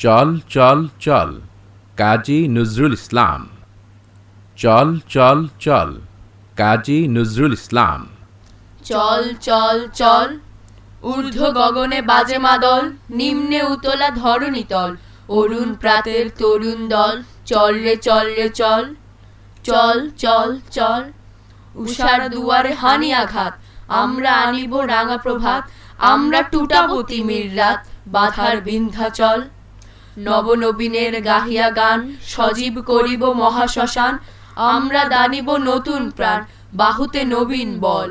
চল চল চল। কাজী নজরুল ইসলাম। চল চল চল। কাজী নজরুল ইসলাম। চল চল চল। ঊর্ধ্ব গগনে বাজে মাদল, নিম্নে উতলা ধরণী তল। অরুণ প্রাতের তরুণ দল, চল রে চল রে, চল। চল চল চল। উষার দুয়ারে হানি আঘাত, আমরা আনিব রাঙা প্রভাত, আমরা টুটাবো তিমির রাত, বাধার বিন্ধ্যাচল। নবনবীনের গাহিয়া গান সজীব করিব মহাশ্মশান আমরা দানিব নতুন প্রাণ বাহুতে নবীন বল।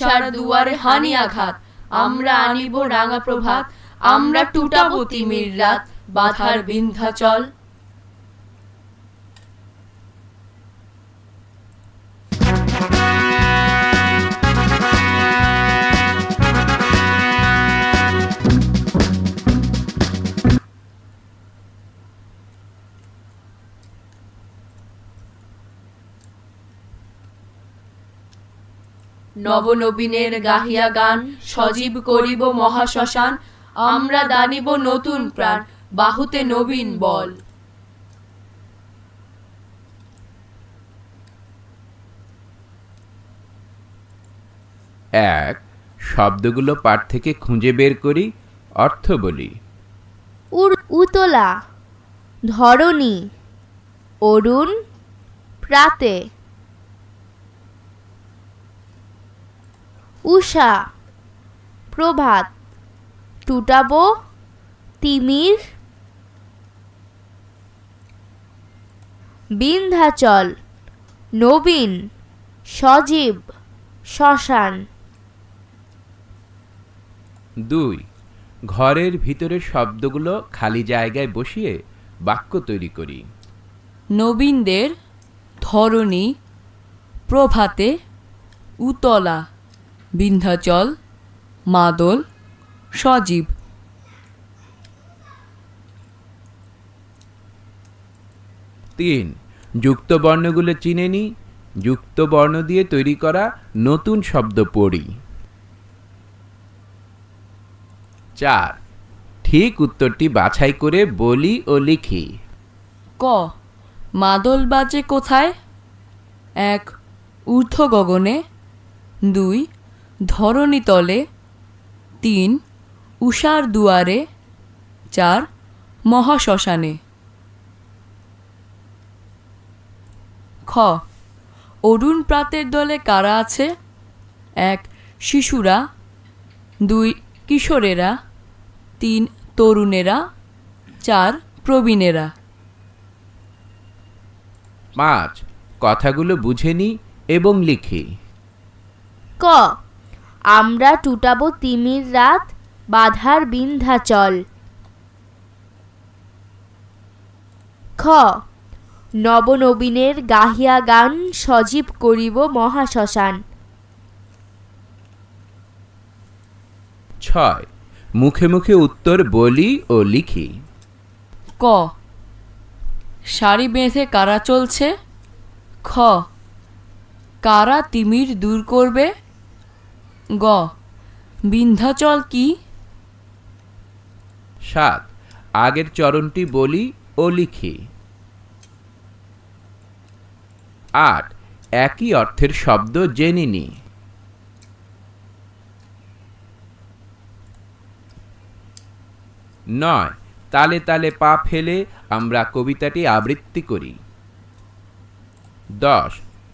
উষার দুয়ারে হানি আঘাত। আমরা আনিব রাঙা প্রভাত আমরা টুটাবো তিমির রাত। বাধার বিন্ধ্যাচল। নবনবীনের গাহিয়া গান সজীব করিব মহাশ্মশান আমরা দানিব নতুন প্রাণ বাহুতে নবীন বল। এক শব্দগুলো পাঠ থেকে খুঁজে বের করি অর্থ বলি। উতলা ধরণী অরুণ প্রাতে। উষা প্রভাত টুটাবো তিমির বিন্ধ্যাচল নবীন সজীব শ্মশান। দুই ঘরের ভিতরের শব্দগুলো খালি জায়গায় বসিয়ে বাক্য তৈরি করি। নবীনদের ধরণী প্রভাতে উতলা। বিন্ধ্যাচল মাদল সজীব। তিন যুক্ত বর্ণগুলো চিনে নিই যুক্ত বর্ণ দিয়ে তৈরি করা নতুন শব্দ পড়ি। চার ঠিক উত্তরটি বাছাই করে বলি ও লিখি। ক মাদল বাজে কোথায়? এক ঊর্ধ্ব গগনে দুই ধরণী তলে তিন উষার দুয়ারে চার মহাশ্মশানে। খ অরুণ প্রাতের দলে কারা আছে? এক শিশুরা। দুই কিশোরেরা। তিন তরুণেরা। চার প্রবীণেরা। পাঁচ কথাগুলো বুঝে নিই এবং লিখি। ক আমরা টুটাবো তিমির রাত বাধার বিন্ধ্যাচল। খ নবনবীনের গাহিয়া গান সজীব করিব মহাশ্মশান। ছয় মুখে মুখে উত্তর বলি ও লিখি। ক শাড়ি বেঁধে কারা চলছে? খ কারা তিমির দূর করবে? গ। বিন্ধ্যাচল কি? সাত। আগের চরণটি বলি ও লিখি। আট। একই অর্থের শব্দ জেনে নি। নয়। তালে তালে পা ফেলে আমরা কবিতাটি আবৃত্তি করি। দশ।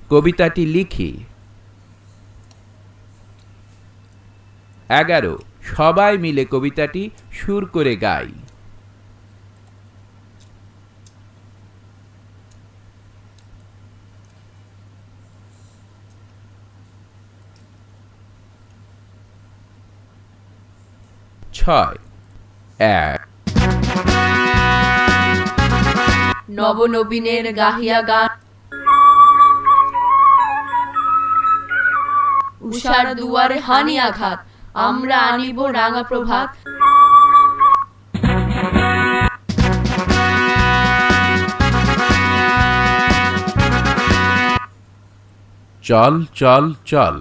কবিতাটি লিখি। এগারো, সবাই মিলে কবিতাটি সুর করে গাই। ছয়, এক। নবনবীনের গাহিয়া গান। উষার দুয়ারে হানি আঘাত। আমরা আনিব রাঙা প্রভাত। চাল চাল চাল।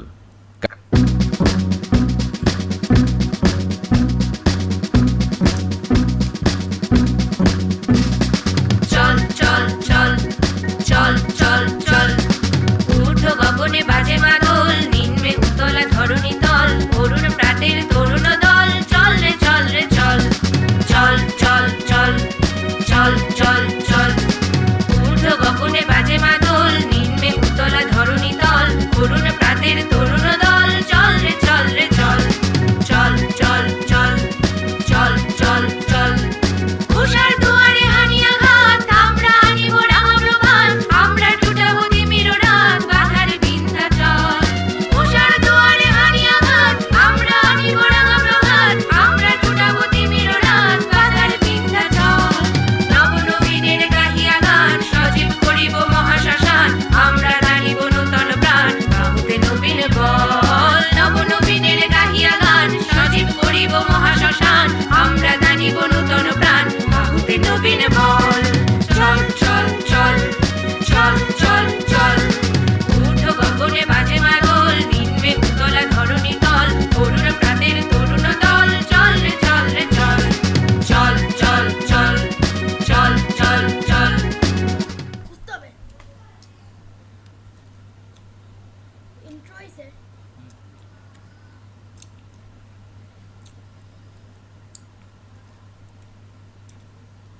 enjoys it.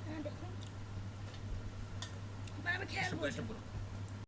And I think. Barbecue.